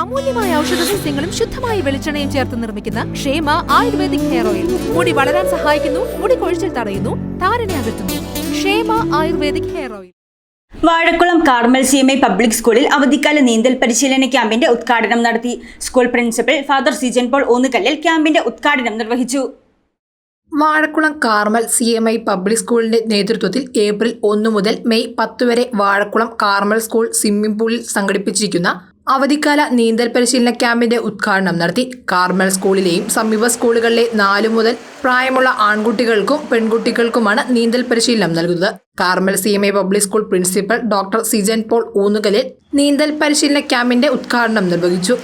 അമൂല്യമായ ഔഷധ സസ്യങ്ങളും ശുദ്ധമായ വെളിച്ചെണ്ണയും ചേർത്ത് നിർമ്മിക്കുന്ന ക്ഷേമ ആയുർവേദിക് ഹെയർ ഓയിൽ. മുടി വളരാൻ സഹായിക്കുന്നു മുടി കൊഴിച്ചിൽ തടയുന്നു താരനെ അകറ്റുന്നു. Kshema ayurvedic hair oil. Vazhakkulam Carmel C M I public സ്കൂളിൽ അവധിക്കാല നീന്തൽ പരിശീലന ക്യാമ്പിന്റെ ഉദ്ഘാടനം നടത്തി. School principal father Sijan Paul Oonnukallil ക്യാമ്പിന്റെ ഉദ്ഘാടനം നിർവഹിച്ചു. Vazhakkulam Carmel C M I public സ്കൂളിന്റെ നേതൃത്വത്തിൽ ഏപ്രിൽ ഒന്ന് മുതൽ മെയ് പത്ത് വരെ വാഴക്കുളം കാർമൽ സ്കൂൾ സ്വിമ്മിംഗ് പൂളിൽ സംഘടിപ്പിച്ചിരിക്കുന്ന അവധിക്കാല നീന്തൽ പരിശീലന ക്യാമ്പിന്റെ ഉദ്ഘാടനം നടത്തി കാർമൽ സ്കൂളിലെയും സമീപ സ്കൂളുകളിലെ നാലു മുതൽ പ്രായമുള്ള ആൺകുട്ടികൾക്കും പെൺകുട്ടികൾക്കുമാണ് നീന്തൽ പരിശീലനം നൽകുന്നത്. Carmel C M A public school principal doctor Sijan Paul Oonnukalil നീന്തൽ പരിശീലന ക്യാമ്പിന്റെ ഉദ്ഘാടനം നിർവഹിച്ചു.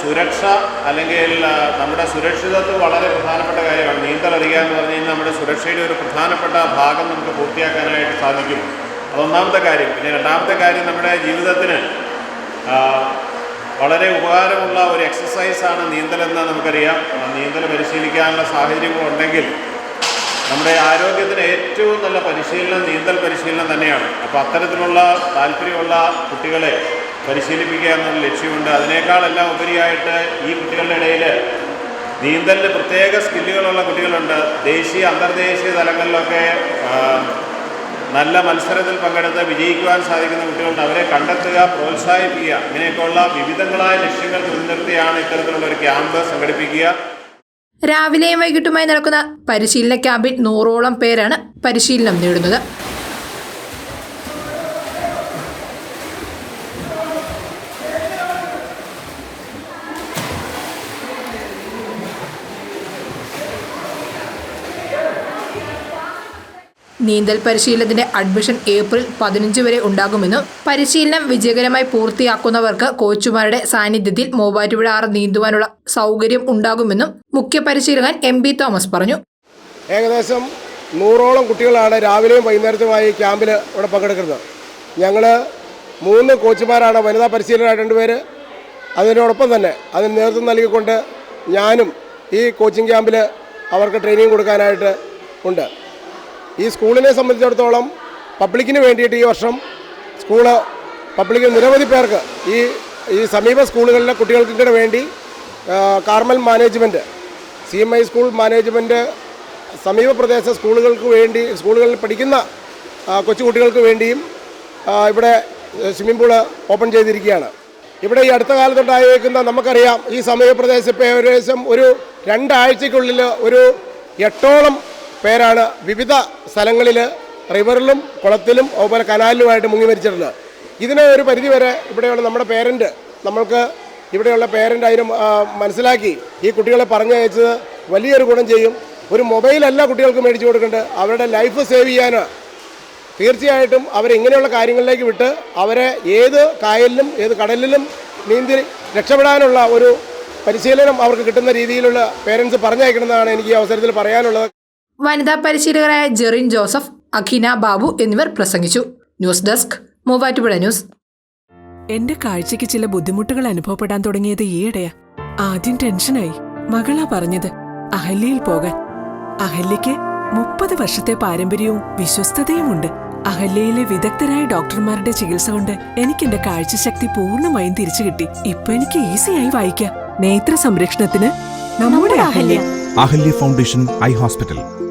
സുരക്ഷ അല്ലെങ്കിൽ നമ്മുടെ സുരക്ഷിതത്വം വളരെ പ്രധാനപ്പെട്ട കാര്യമാണ്. നീന്തൽ അറിയുക എന്ന് പറഞ്ഞു കഴിഞ്ഞാൽ നമ്മുടെ സുരക്ഷയുടെ ഒരു പ്രധാനപ്പെട്ട ഭാഗം നമുക്ക് പൂർത്തിയാക്കാനായിട്ട് സാധിക്കും. അതൊന്നാമത്തെ കാര്യം. പിന്നെ രണ്ടാമത്തെ കാര്യം നമ്മുടെ ജീവിതത്തിന് വളരെ ഉപകാരമുള്ള ഒരു എക്സസൈസാണ് നീന്തലെന്ന് നമുക്കറിയാം. നീന്തൽ പരിശീലിക്കാനുള്ള സാഹചര്യങ്ങളുണ്ടെങ്കിൽ നമ്മുടെ ആരോഗ്യത്തിന് ഏറ്റവും നല്ല പരിശീലനം നീന്തൽ പരിശീലനം തന്നെയാണ്. അപ്പോൾ അത്തരത്തിലുള്ള താല്പര്യമുള്ള കുട്ടികളെ പരിശീലിപ്പിക്കുക എന്നൊരു ലക്ഷ്യമുണ്ട്. അതിനേക്കാളെല്ലാം ഉപരിയായിട്ട് ഈ കുട്ടികളുടെ ഇടയിൽ നീന്തലിന് പ്രത്യേക സ്കില്ലുകളുള്ള കുട്ടികളുണ്ട്. ദേശീയ അന്തർദേശീയ തലങ്ങളിലൊക്കെ നല്ല മത്സരത്തിൽ പങ്കെടുത്ത് വിജയിക്കുവാൻ സാധിക്കുന്ന കുട്ടികളുണ്ട്. അവരെ കണ്ടെത്തുക പ്രോത്സാഹിപ്പിക്കുക ഇങ്ങനെയൊക്കെയുള്ള വിവിധങ്ങളായ ലക്ഷ്യങ്ങൾ മുൻനിർത്തിയാണ് ഇത്തരത്തിലുള്ള ഒരു ക്യാമ്പ് സംഘടിപ്പിക്കുക. രാവിലെയും വൈകിട്ടുമായി നടക്കുന്ന പരിശീലന ക്യാമ്പിൽ നൂറോളം പേരാണ് പരിശീലനം നേടുന്നത്. നീന്തൽ പരിശീലനത്തിന്റെ അഡ്മിഷൻ ഏപ്രിൽ പതിനഞ്ച് വരെ ഉണ്ടാകുമെന്നും പരിശീലനം വിജയകരമായി പൂർത്തിയാക്കുന്നവർക്ക് കോച്ചുമാരുടെ സാന്നിധ്യത്തിൽ മൂവാറ്റുപുഴ ആറ് നീന്തുവാനുള്ള സൗകര്യം ഉണ്ടാകുമെന്നും മുഖ്യ പരിശീലകൻ എം ബി തോമസ് പറഞ്ഞു. ഏകദേശം നൂറോളം കുട്ടികളാണ് രാവിലെയും വൈകുന്നേരത്തുമായി ക്യാമ്പിൽ ഇവിടെ പങ്കെടുക്കുന്നത്. ഞങ്ങൾ മൂന്ന് കോച്ചുമാരാണ് വനിതാ പരിശീലന രണ്ടുപേര് അതിനോടൊപ്പം തന്നെ അതിന് നേതൃത്വം നൽകിക്കൊണ്ട് ഞാനും ഈ കോച്ചിങ് ക്യാമ്പിൽ അവർക്ക് ട്രെയിനിങ് കൊടുക്കാനായിട്ട് ഉണ്ട്. ഈ സ്കൂളിനെ സംബന്ധിച്ചിടത്തോളം പബ്ലിക്കിന് വേണ്ടിയിട്ട് ഈ വർഷം സ്കൂൾ പബ്ലിക്കിന് നിരവധി പേർക്ക് ഈ ഈ സമീപ സ്കൂളുകളിലെ കുട്ടികൾക്ക് കൂടെ വേണ്ടി Carmel management C M I school management സമീപ പ്രദേശ സ്കൂളുകൾക്ക് വേണ്ടി സ്കൂളുകളിൽ പഠിക്കുന്ന കൊച്ചുകുട്ടികൾക്ക് വേണ്ടിയും ഇവിടെ സ്വിമ്മിംഗ് പൂൾ ഓപ്പൺ ചെയ്തിരിക്കുകയാണ്. ഇവിടെ ഈ അടുത്ത കാലത്തുണ്ടായേക്കുന്ന നമുക്കറിയാം ഈ സമീപ പ്രദേശം ഇപ്പോൾ ഏകദേശം ഒരു രണ്ടാഴ്ചയ്ക്കുള്ളിൽ ഒരു എട്ടോളം പേരാണ് വിവിധ സ്ഥലങ്ങളിൽ റിവറിലും കുളത്തിലും അതുപോലെ കനാലിലുമായിട്ട് മുങ്ങി മരിച്ചിട്ടുള്ളത് ഇതിനെ ഒരു പരിധിവരെ ഇവിടെയുള്ള നമ്മുടെ പേരന്റ് നമ്മൾക്ക് ഇവിടെയുള്ള പേരന്റ് അതിന് മനസ്സിലാക്കി ഈ കുട്ടികളെ പറഞ്ഞയച്ചത് വലിയൊരു ഗുണം ചെയ്യും. ഒരു മൊബൈലല്ല കുട്ടികൾക്ക് മേടിച്ചു കൊടുക്കേണ്ടത്. അവരുടെ ലൈഫ് സേവ് ചെയ്യാൻ തീർച്ചയായിട്ടും അവരിങ്ങനെയുള്ള കാര്യങ്ങളിലേക്ക് വിട്ട് അവരെ ഏത് കായലിലും ഏത് കടലിലും നീന്തി രക്ഷപ്പെടാനുള്ള ഒരു പരിശീലനം അവർക്ക് കിട്ടുന്ന രീതിയിലുള്ള പേരൻസ് പറഞ്ഞയക്കണമെന്നാണ് എനിക്ക് ഈ അവസരത്തിൽ പറയാനുള്ളത്. വനിതാ പരിശീലകരായ ജെറിൻ ജോസഫ് അഖിന ബാബു എന്നിവർ പ്രസംഗിച്ചു. News desk Muvattupuzha news. എന്റെ കാഴ്ചയ്ക്ക് ചില ബുദ്ധിമുട്ടുകൾ അനുഭവപ്പെടാൻ തുടങ്ങിയത് ഈയിടെയാ. ആദ്യം ടെൻഷനായി. മകളാ പറഞ്ഞത് അഹല്യയിൽ പോകാൻ. അഹല്യയ്ക്ക് മുപ്പത് വർഷത്തെ പാരമ്പര്യവും വിശ്വസ്തതയുമുണ്ട്. അഹല്യയിലെ വിദഗ്ധരായ ഡോക്ടർമാരുടെ ചികിത്സ കൊണ്ട് എനിക്ക് എന്റെ കാഴ്ചശക്തി പൂർണമായും തിരിച്ചു കിട്ടി. ഇപ്പൊ എനിക്ക് ഈസിയായി വായിക്കാം. നേത്ര സംരക്ഷണത്തിന് നമ്മുടെ Ahalya. Ahalya foundation eye hospital.